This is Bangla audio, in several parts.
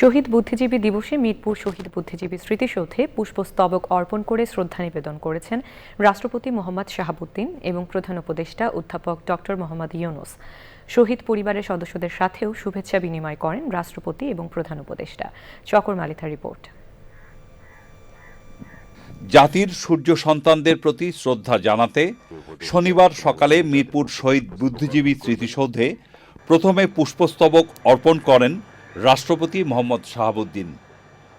শহীদ বুদ্ধিজীবী দিবসে মিরপুর শহীদ বুদ্ধিজীবী স্মৃতিসৌধে পুষ্পস্তবক অর্পণ করে শ্রদ্ধা নিবেদন করেছেন রাষ্ট্রপতি মোহাম্মদ শাহাবুদ্দিন এবং প্রধান উপদেষ্টা অধ্যাপক ডক্টর মোহাম্মদ ইউনুস। শহীদ পরিবারের সদস্যদের সাথেও শুভেচ্ছা বিনিময় করেন রাষ্ট্রপতি এবং প্রধান উপদেষ্টা। চকর মালিথা রিপোর্ট। জাতির সূর্য সন্তানদের প্রতি শ্রদ্ধা জানাতে শনিবার সকালে মিরপুর শহীদ বুদ্ধিজীবী স্মৃতিসৌধে প্রথমে পুষ্পস্তবক অর্পণ করেন রাষ্ট্রপতি মোহাম্মদ শাহাবুদ্দিন।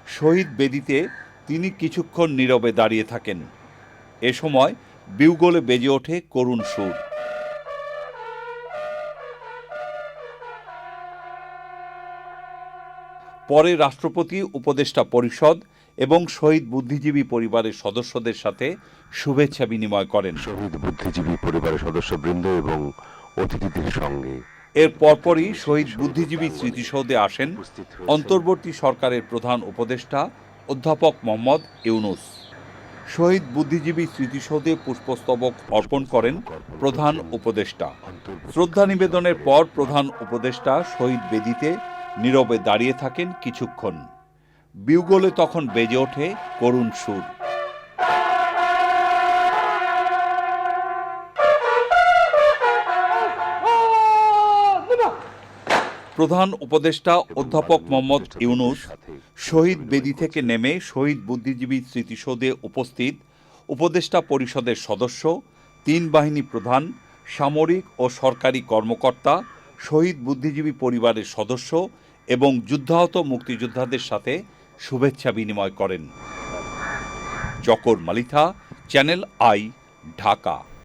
শহীদ বেদিতে তিনি কিছুক্ষণ নীরবে দাঁড়িয়ে থাকেন। এ সময় বিউগলে বেজে ওঠে করুণ সুর। পরে রাষ্ট্রপতি, উপদেষ্টা পরিষদ এবং শহীদ বুদ্ধিজীবী পরিবারের সদস্যদের সাথে শুভেচ্ছা বিনিময় করেন। শহীদ বুদ্ধিজীবী পরিবারের সদস্যবৃন্দ এবং অতিথিদের সঙ্গে এর পরপরই শহীদ বুদ্ধিজীবী স্মৃতিসৌধে আসেন অন্তর্বর্তী সরকারের প্রধান উপদেষ্টা অধ্যাপক মোহাম্মদ ইউনুস। শহীদ বুদ্ধিজীবী স্মৃতিসৌধে পুষ্পস্তবক অর্পণ করেন প্রধান উপদেষ্টা। শ্রদ্ধা নিবেদনের পর প্রধান উপদেষ্টা শহীদ বেদিতে নীরবে দাঁড়িয়ে থাকেন কিছুক্ষণ। বিউগলে তখন বেজে ওঠে করুণ সুর। প্রধান উপদেষ্টা অধ্যাপক মোহাম্মদ ইউনুস শহীদ বেদি থেকে নেমে শহীদ বুদ্ধিজীবী স্মৃতিসৌধে উপস্থিত উপদেষ্টা পরিষদের সদস্য তিন বাহিনী প্রধান সামরিক ও সরকারি কর্মকর্তা শহীদ বুদ্ধিজীবী পরিবারের সদস্য এবং যুদ্ধাহত মুক্তিযোদ্ধাদের সাথে শুভেচ্ছা বিনিময় করেন। Chakor Malitha Channel i Dhaka.